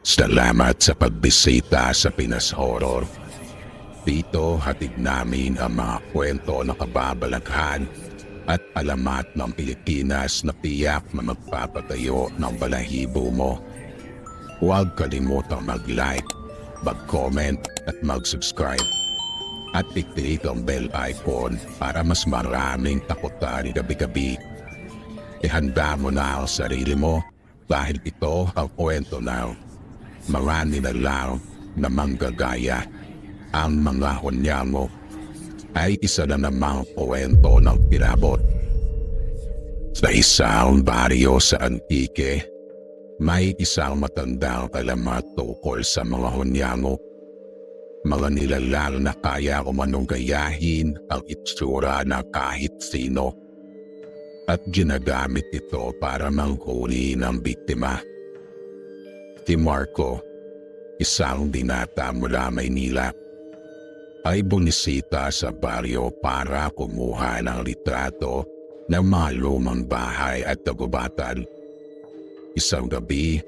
Salamat sa pagbisita sa Pinas Horror. Dito hatid namin ang mga kwento na kababalaghan at alamat ng Pilipinas na tiyak na magpapatayo ng balahibo mo. Huwag kalimutang mag-like, mag-comment at mag-subscribe. At i-click ang bell icon para mas maraming takutan gabi-gabi. Ihanda mo na ang sarili mo dahil ito ang kwento na marami na lang na manggagaya. Ang mga hunyango ay isa na namang kwento ng pirabot. Sa isang baryo sa Antique, may isang matandang alamat tungkol sa mga hunyango. Mga nilalang na kaya kumanong gayahin ang itsura ng kahit sino at ginagamit ito para manghuli ng biktima. Si Marco, isang dinata mula Maynila, ay bunisita sa baryo para kumuha ng litrato ng mga lumang bahay at tagubatan. Isang gabi,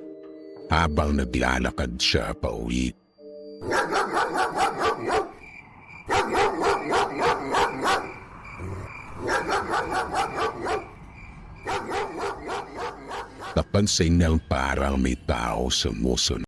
habang naglalakad siya pa uwi, napansin niyang parang may tao sumusunod.